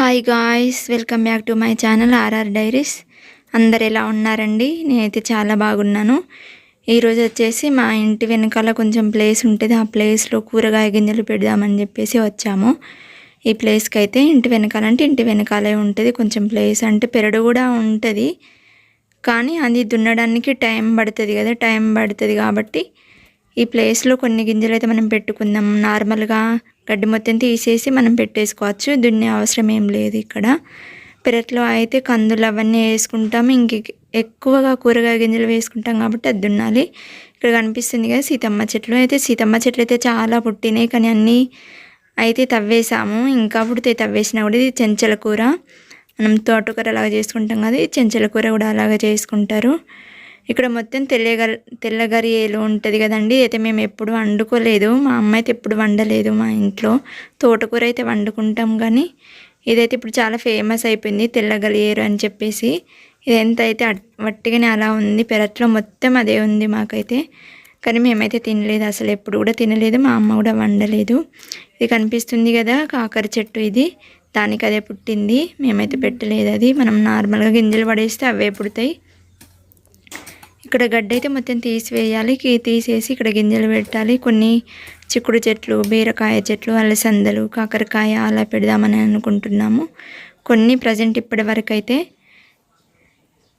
Hi guys welcome back to my channel RR diaries అందరు ఎలా ఉన్నారండి? నేనైతే చాలా బాగున్నాను. ఈరోజు వచ్చేసి మా ఇంటి వెనకాల కొంచెం ప్లేస్ ఉంటుంది. ఆ ప్లేస్లో కూరగాయ గింజలు పెడదామని చెప్పేసి వచ్చాము. ఈ ప్లేస్కి అయితే ఇంటి వెనకాల అంటే ఇంటి వెనకాలే ఉంటుంది. కొంచెం ప్లేస్ అంటే పెరడు కూడా ఉంటుంది. కానీ అది దున్నడానికి టైం పడుతుంది కదా టైం పడుతుంది కాబట్టి ఈ ప్లేస్లో కొన్ని గింజలు అయితే మనం పెట్టుకుందాం. నార్మల్గా గడ్డి మొత్తం తీసేసి మనం పెట్టేసుకోవచ్చు. దున్నే అవసరం ఏం లేదు ఇక్కడ. పెరట్లో అయితే కందులు అవన్నీ వేసుకుంటాం. ఇంక ఎక్కువగా కూరగాయ గింజలు వేసుకుంటాం కాబట్టి అది దున్నాలి. ఇక్కడ కనిపిస్తుంది కదా సీతమ్మ చెట్లు. అయితే సీతమ్మ చెట్లు అయితే చాలా పుట్టినాయి కానీ అన్నీ అయితే తవ్వేసాము. ఇంకా పుడితే తవ్వేసినా కూడా ఇది చెంచల కూర. మనం తోటకూర అలాగా చేసుకుంటాం కదా ఈ చెంచల కూర కూడా అలాగే చేసుకుంటారు. ఇక్కడ మొత్తం తెల్లగరి తెల్లగరియేలు ఉంటుంది కదండి. అయితే మేము ఎప్పుడు వండుకోలేదు. మా అమ్మ అయితే ఎప్పుడు వండలేదు మా ఇంట్లో. తోటకూర అయితే వండుకుంటాం కానీ ఇదైతే ఇప్పుడు చాలా ఫేమస్ అయిపోయింది తెల్లగలియేరు అని చెప్పేసి. ఇదెంత అయితే వట్టిగానే అలా ఉంది. పెరట్లో మొత్తం అదే ఉంది మాకైతే. కానీ మేమైతే తినలేదు. అసలు ఎప్పుడు కూడా తినలేదు. మా అమ్మ కూడా వండలేదు. ఇది కనిపిస్తుంది కదా కాకర చెట్టు ఇది. దానికి అదే పుట్టింది. మేమైతే పెట్టలేదు అది. మనం నార్మల్గా గింజలు పడేస్తే అవే పుడతాయి. ఇక్కడ గడ్డ అయితే మొత్తం తీసివేయాలి కీ- తీసేసి ఇక్కడ గింజలు పెట్టాలి. కొన్ని చిక్కుడు చెట్లు బీరకాయ చెట్లు అలసందలు కాకరకాయ అలా పెడదామని అనుకుంటున్నాము. కొన్ని ప్రజెంట్ ఇప్పటి వరకు అయితే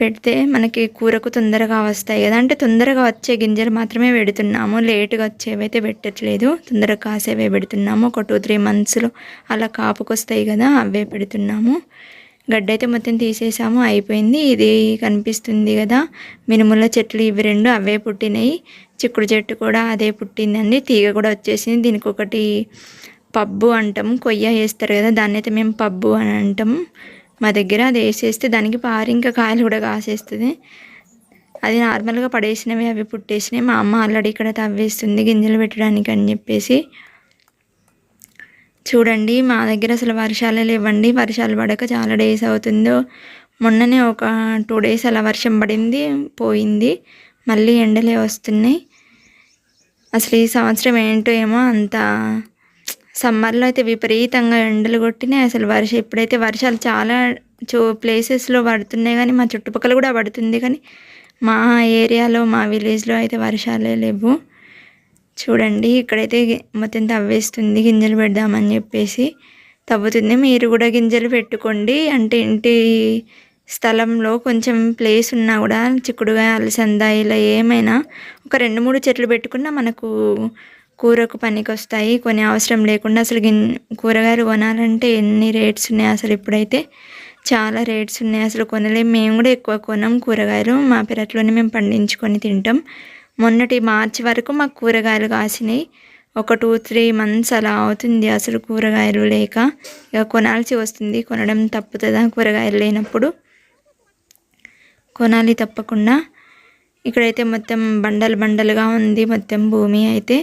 పెడితే మనకి కూరకు తొందరగా వస్తాయి కదా. అంటే తొందరగా వచ్చే గింజలు మాత్రమే పెడుతున్నాము. లేటుగా వచ్చేవి అయితే పెట్టట్లేదు. తొందరగా కాసేవే పెడుతున్నాము. ఒక టూ త్రీ మంత్స్లో అలా కాపుకొస్తాయి కదా అవే పెడుతున్నాము. గడ్డ అయితే మొత్తం తీసేసాము అయిపోయింది. ఇది కనిపిస్తుంది కదా మినుముల చెట్లు ఇవి రెండు అవే పుట్టినాయి. చిక్కుడు చెట్టు కూడా అదే పుట్టిందండి. తీగ కూడా వచ్చేసింది. దీనికి ఒకటి పబ్బు అంటాం. కొయ్య వేస్తారు కదా దాన్ని అయితే మేము పబ్బు అని అంటాం. మా దగ్గర అది వేసేస్తే దానికి పారి ఇంకా కాయలు కూడా కాసేస్తుంది. అది నార్మల్గా పడేసినవి అవి పుట్టేసినవి మా అమ్మ ఆల్రెడీ ఇక్కడ తవ్వేస్తుంది గింజలు పెట్టడానికి అని చెప్పేసి. చూడండి మా దగ్గర అసలు వర్షాలే లేవండి. వర్షాలు పడక చాలా డేస్ అవుతుందో. మొన్ననే ఒక టూ డేస్ అలా వర్షం పడింది పోయింది. మళ్ళీ ఎండలే వస్తున్నాయి. అసలు ఈ సంవత్సరం ఏంటో ఏమో అంత సమ్మర్లో అయితే విపరీతంగా ఎండలు కొట్టినాయి. అసలు వర్షం ఇప్పుడైతే వర్షాలు చాలా చో ప్లేసెస్లో పడుతున్నాయి కానీ మా చుట్టుపక్కల కూడా పడుతుంది కానీ మా ఏరియాలో మా విలేజ్లో అయితే వర్షాలే లేవు. చూడండి ఇక్కడైతే మొత్తం తవ్వేస్తుంది గింజలు పెడదామని చెప్పేసి. తవ్వుతుంది. మీరు కూడా గింజలు పెట్టుకోండి. అంటే ఇంటి స్థలంలో కొంచెం ప్లేస్ ఉన్నా కూడా చిక్కుడుగా అలసంద ఇలా ఏమైనా ఒక రెండు మూడు చెట్లు పెట్టుకున్నా మనకు కూరకు పనికి వస్తాయి కొన్ని అవసరం లేకుండా అసలు గిన్ కూరగాయలు కొనాలంటే ఎన్ని రేట్స్ ఉన్నాయి అసలు ఇప్పుడైతే? చాలా రేట్స్ ఉన్నాయి. అసలు కొనలేము మేము కూడా ఎక్కువ కొనం కూరగాయలు. మా పెరట్లోనే మేము పండించుకొని తింటాం. మొన్నటి మార్చి వరకు మాకు కూరగాయలు కాసినాయి. ఒక టూ త్రీ మంత్స్ అలా అవుతుంది అసలు కూరగాయలు లేక. ఇక కొనాల్సి వస్తుంది. కొనడం తప్పుతుందా? కూరగాయలు లేనప్పుడు కొనాలి తప్పకుండా. ఇక్కడైతే మొత్తం బండలు బండలుగా ఉంది. మొత్తం భూమి అయితే.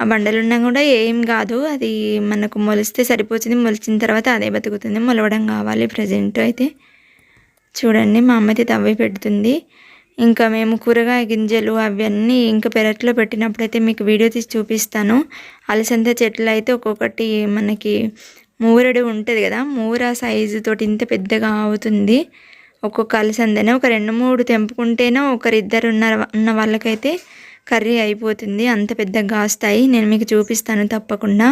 ఆ బండలు ఉన్నా కూడా ఏం కాదు. అది మనకు మొలిస్తే సరిపోతుంది. మొలిచిన తర్వాత అదే బతుకుతుంది. మొలవడం కావాలి. ప్రజెంట్ అయితే. చూడండి మా అమ్మ అయితే తవ్వి పెడుతుంది. ఇంకా మేము కూరగాయ గింజలు అవన్నీ ఇంకా పెరట్లో పెట్టినప్పుడైతే మీకు వీడియో తీసి చూపిస్తాను. అలసంద చెట్లు అయితే ఒక్కొక్కటి మనకి మూరడు ఉంటుంది కదా మూర సైజు తోటి ఇంత పెద్దగా అవుతుంది. ఒక్కొక్క అలసందనే ఒక రెండు మూడు తెంపుకుంటేనే ఒకరిద్దరు ఉన్న ఉన్న వాళ్ళకైతే కర్రీ అయిపోతుంది. అంత పెద్దగా కాస్తాయి నేను మీకు చూపిస్తాను తప్పకుండా.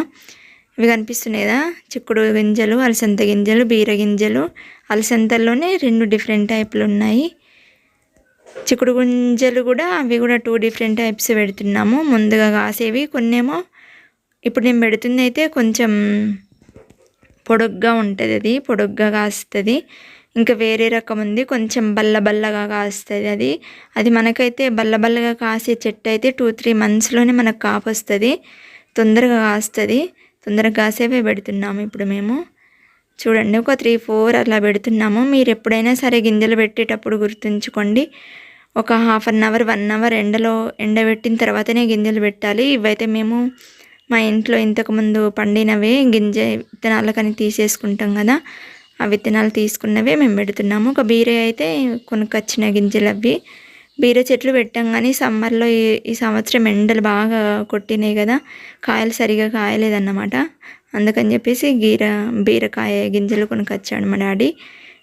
ఇవి కనిపిస్తున్నాయి కదా చిక్కుడు గింజలు అలసంద గింజలు బీర గింజలు. అలసందల్లోనే రెండు డిఫరెంట్ టైపులు ఉన్నాయి. చిక్కుడు గుంజలు కూడా అవి కూడా టూ డిఫరెంట్ టైప్స్ పెడుతున్నాము. ముందుగా కాసేవి కొన్నేమో ఇప్పుడు నేను పెడుతుంది అయితే కొంచెం పొడుగ్గా ఉంటుంది అది పొడుగ్గా కాస్తుంది. ఇంకా వేరే రకం ఉంది కొంచెం బల్ల బల్లగా కాస్తుంది అది. అది మనకైతే బల్ల బల్లగా కాసే చెట్టు అయితే టూ త్రీ మంత్స్లోనే మనకు కాపు వస్తుంది తొందరగా కాస్తుంది. తొందరగా కాసేవే పెడుతున్నాము ఇప్పుడు మేము. చూడండి ఒక త్రీ ఫోర్ అలా పెడుతున్నాము. మీరు ఎప్పుడైనా సరే గింజలు పెట్టేటప్పుడు గుర్తుంచుకోండి. ఒక half an hour one hour ఎండలో ఎండబెట్టిన తర్వాతనే గింజలు పెట్టాలి. ఇవైతే మేము మా ఇంట్లో ఇంతకుముందు పండినవే గింజ విత్తనాలకని తీసేసుకుంటాం కదా. ఆ విత్తనాలు తీసుకున్నవే మేము పెడుతున్నాము. ఒక బీరే అయితే కొనుక్కొచ్చిన గింజలు అవి. బీర చెట్లు పెట్టాం కానీ సమ్మర్లో ఈ ఈ సంవత్సరం ఎండలు బాగా కొట్టినాయి కదా. కాయలు సరిగా కాయలేదన్నమాట. అందుకని చెప్పేసి గీర బీరకాయ గింజలు కొనుకొచ్చాడు మా డాడీ.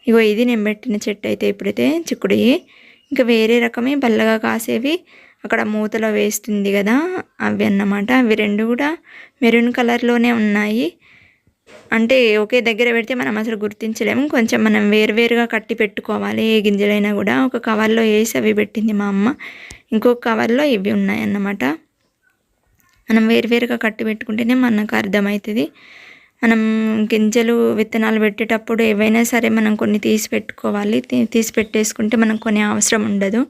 ఇగో ఇది నేను పెట్టిన చెట్టు అయితే ఇప్పుడైతే చిక్కుడు ఇంకా వేరే రకమే బల్లగా కాసేవి. అక్కడ మూతలో వేస్తుంది కదా అవి అన్నమాట. అవి రెండు కూడా మెరూన్ కలర్లోనే ఉన్నాయి. అంటే ఒకే దగ్గర పెడితే మనం అసలు గుర్తించలేము. కొంచెం మనం వేరువేరుగా కట్టి పెట్టుకోవాలి. ఏ గింజలైనా కూడా. ఒక కవర్లో వేసి అవి పెట్టింది మా అమ్మ. ఇంకొక కవర్లో ఇవి ఉన్నాయి అన్నమాట. మనం వేరువేరుగా కట్టి పెట్టుకుంటేనే మనకు అర్థమవుతుంది. మనం గింజలు విత్తనాలు పెట్టేటప్పుడు ఏవైనా సరే మనం కొన్ని తీసి పెట్టుకోవాలి. తీసి పెట్టేసుకుంటే మనకు కొన్ని అవసరం ఉండదు.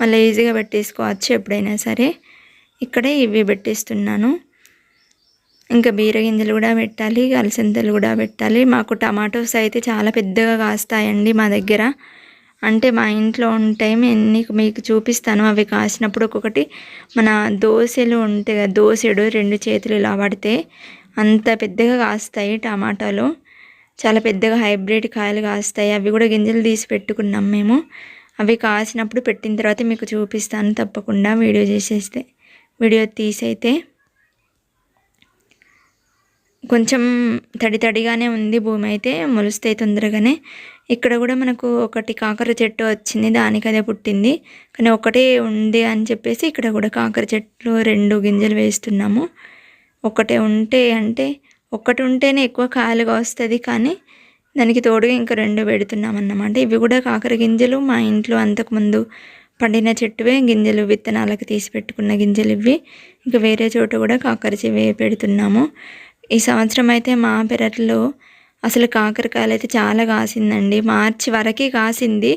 మళ్ళీ ఈజీగా పెట్టేసుకోవచ్చు ఎప్పుడైనా సరే. ఇక్కడే ఇవి పెట్టేస్తున్నాను. ఇంకా బీర గింజలు కూడా పెట్టాలి అలసందలు కూడా పెట్టాలి. మాకు టమాటోస్ అయితే చాలా పెద్దగా కాస్తాయండి మా దగ్గర. అంటే మా ఇంట్లో ఉంటాయి ఎన్ని మీకు చూపిస్తాను. అవి కాసినప్పుడు ఒక్కొక్కటి మన దోశలు ఉంటాయి కదా దోశడు రెండు చేతులు ఇలా పడితే అంత పెద్దగా కాస్తాయి టమాటాలు. చాలా పెద్దగా హైబ్రిడ్ కాయలు కాస్తాయి. అవి కూడా గింజలు తీసి పెట్టుకున్నాం మేము. అవి కాసినప్పుడు పెట్టిన తర్వాత మీకు చూపిస్తాను తప్పకుండా వీడియో చేసేస్తే. వీడియో తీసైతే కొంచెం తడి తడిగానే ఉంది భూమి అయితే మొలుస్తాయి తొందరగానే. ఇక్కడ కూడా మనకు ఒకటి కాకర చెట్టు వచ్చింది దానికి అదే పుట్టింది. కానీ ఒకటే ఉంది అని చెప్పేసి ఇక్కడ కూడా కాకర చెట్లు రెండు గింజలు వేస్తున్నాము. ఒకటే ఉంటే అంటే ఒకటి ఉంటేనే ఎక్కువ కాయలుగా వస్తుంది కానీ దానికి తోడుగా ఇంకా రెండు పెడుతున్నాం అన్నమాట ఇవి కూడా కాకర గింజలు మా ఇంట్లో అంతకుముందు పండిన చెట్టువే గింజలు విత్తనాలకు తీసి పెట్టుకున్న గింజలు ఇవి. ఇంకా వేరే చోట కూడా కాకర చెవి పెడుతున్నాము. ఈ సంవత్సరం అయితే మా పెరట్లో అసలు కాకరకాయలు అయితే చాలా కాసిందండి. మార్చి వరకే కాసింది.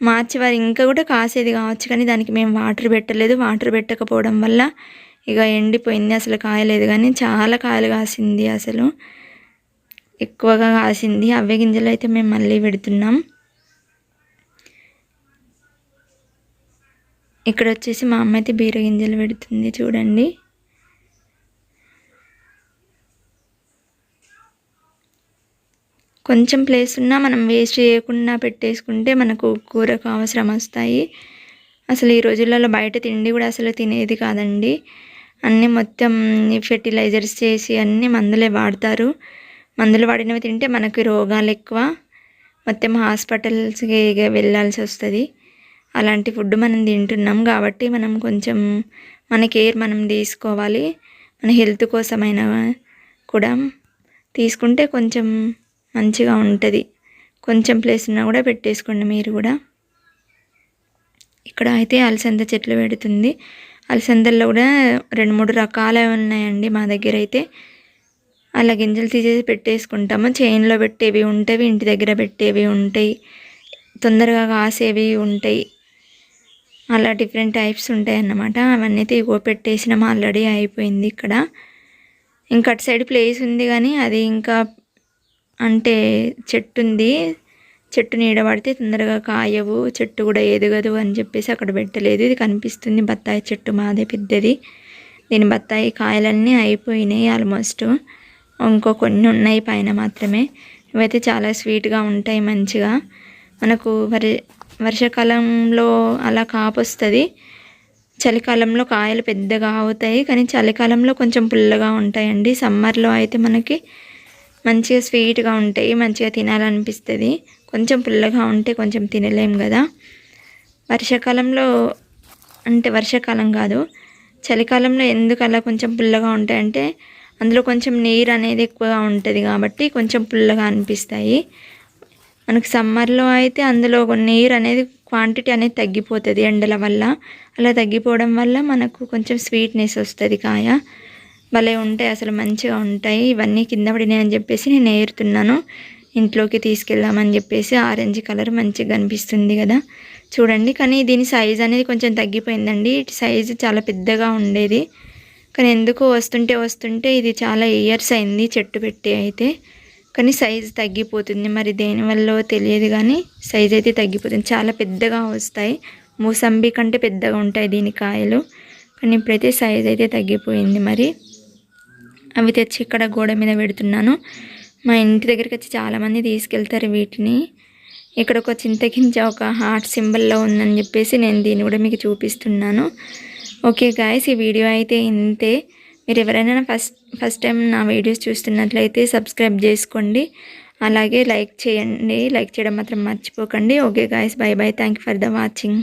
మార్చి వరకు ఇంకా కూడా కాసేది కావచ్చు కానీ దానికి మేము వాటర్ పెట్టలేదు. వాటర్ పెట్టకపోవడం వల్ల ఇక ఎండిపోయింది అసలు కాయలేదు కానీ చాలా కాయలు కాసింది అసలు. ఎక్కువగా కాసింది. అవే గింజలు అయితే మేము మళ్ళీ పెడుతున్నాం. ఇక్కడ వచ్చేసి మా అమ్మ అయితే బీర గింజలు పెడుతుంది చూడండి. కొంచెం ప్లేస్ ఉన్నా మనం వేస్ట్ చేయకుండా పెట్టేసుకుంటే మనకు కూరకు అవసరం వస్తాయి. అసలు ఈ రోజులలో బయట తిండి కూడా అసలు తినేది కాదండి. అన్నీ మొత్తం ఫెర్టిలైజర్స్ చేసి అన్నీ మందులే వాడతారు. మందులు వాడినవి తింటే మనకి రోగాలు ఎక్కువ. మొత్తం హాస్పిటల్స్కి వెళ్ళాల్సి వస్తుంది. అలాంటి ఫుడ్ మనం తింటున్నాం కాబట్టి మనం కొంచెం మన కేర్ మనం తీసుకోవాలి. మన హెల్త్ కోసమైనా కూడా. తీసుకుంటే కొంచెం మంచిగా ఉంటుంది. కొంచెం ప్లేస్ ఉన్నా కూడా పెట్టేసుకోండి మీరు కూడా. ఇక్కడ అయితే అలసంద చెట్లు పెడుతుంది. అలసందల్లో కూడా రెండు మూడు రకాలు ఉన్నాయండి మా దగ్గర అయితే. అలా గింజలు తీసేసి పెట్టేసుకుంటాము. చైన్లో పెట్టేవి ఉంటాయి ఇంటి దగ్గర పెట్టేవి ఉంటాయి. తొందరగా కాసేవి ఉంటాయి. అలా డిఫరెంట్ టైప్స్ ఉంటాయి అన్నమాట. అవన్నీ అయితే ఇగో పెట్టేసినాము ఆల్రెడీ అయిపోయింది ఇక్కడ. ఇంకా అటు సైడ్ ప్లేస్ ఉంది కానీ అది ఇంకా అంటే చెట్టు ఉంది చెట్టు నీడ పడితే తొందరగా కాయవు. చెట్టు కూడా ఎదగదు అని చెప్పేసి అక్కడ పెట్టలేదు. ఇది కనిపిస్తుంది బత్తాయి చెట్టు మాదే పెద్దది. దీని బత్తాయి కాయలన్నీ అయిపోయినాయి ఆల్మోస్ట్. ఇంకో కొన్ని ఉన్నాయి పైన మాత్రమే. ఇవైతే చాలా స్వీట్గా ఉంటాయి మంచిగా. మనకు వరి వర్షాకాలంలో అలా కాపు వస్తుంది. చలికాలంలో కాయలు పెద్దగా అవుతాయి. కానీ చలికాలంలో కొంచెం పుల్లగా ఉంటాయండి. సమ్మర్లో అయితే మనకి మంచిగా స్వీట్గా ఉంటాయి మంచిగా తినాలనిపిస్తుంది. కొంచెం పుల్లగా ఉంటే కొంచెం తినలేం కదా. వర్షాకాలంలో అంటే వర్షాకాలం కాదు. చలికాలంలో ఎందుకు అలా కొంచెం పుల్లగా ఉంటాయంటే అందులో కొంచెం నీరు అనేది ఎక్కువగా ఉంటుంది కాబట్టి కొంచెం పుల్లగా అనిపిస్తాయి. మనకు సమ్మర్లో అయితే అందులో నీరు అనేది క్వాంటిటీ అనేది తగ్గిపోతుంది ఎండల వల్ల. అలా తగ్గిపోవడం వల్ల మనకు కొంచెం స్వీట్నెస్ వస్తుంది కాయ. భలే ఉంటాయి అసలు మంచిగా ఉంటాయి. ఇవన్నీ కింద పడినాయి అని చెప్పేసి నేను ఏరుతున్నాను. ఇంట్లోకి తీసుకెళ్దామని చెప్పేసి ఆరెంజ్ కలర్ మంచిగా కనిపిస్తుంది కదా. చూడండి కానీ దీని సైజ్ అనేది కొంచెం తగ్గిపోయిందండి. సైజు చాలా పెద్దగా ఉండేది. కానీ ఎందుకు వస్తుంటే వస్తుంటే ఇది చాలా ఇయర్స్ అయింది చెట్టు పెట్టి అయితే. కానీ సైజు తగ్గిపోతుంది. మరి దేనివల్ల తెలియదు కానీ సైజ్ అయితే తగ్గిపోతుంది. చాలా పెద్దగా వస్తాయి. మూసంబి కంటే పెద్దగా ఉంటాయి దీని కాయలు. కానీ ఇప్పుడైతే సైజ్ అయితే తగ్గిపోయింది మరి. అవి తెచ్చి ఇక్కడ గోడ మీద పెడుతున్నాను. మా ఇంటి దగ్గరికి వచ్చి చాలామంది తీసుకెళ్తారు వీటిని. ఇక్కడ ఒక చింతకించ ఒక హార్ట్ సింబల్లో ఉందని చెప్పేసి నేను దీన్ని కూడా మీకు చూపిస్తున్నాను. ఓకే గాయస్ ఈ వీడియో అయితే ఇంతే. మీరు ఎవరైనా ఫస్ట్ ఫస్ట్ టైం నా వీడియోస్ చూస్తున్నట్లయితే సబ్స్క్రైబ్ చేసుకోండి. అలాగే లైక్ చేయండి. లైక్ చేయడం మాత్రం మర్చిపోకండి. Okay guys bye bye. Thank for the watching.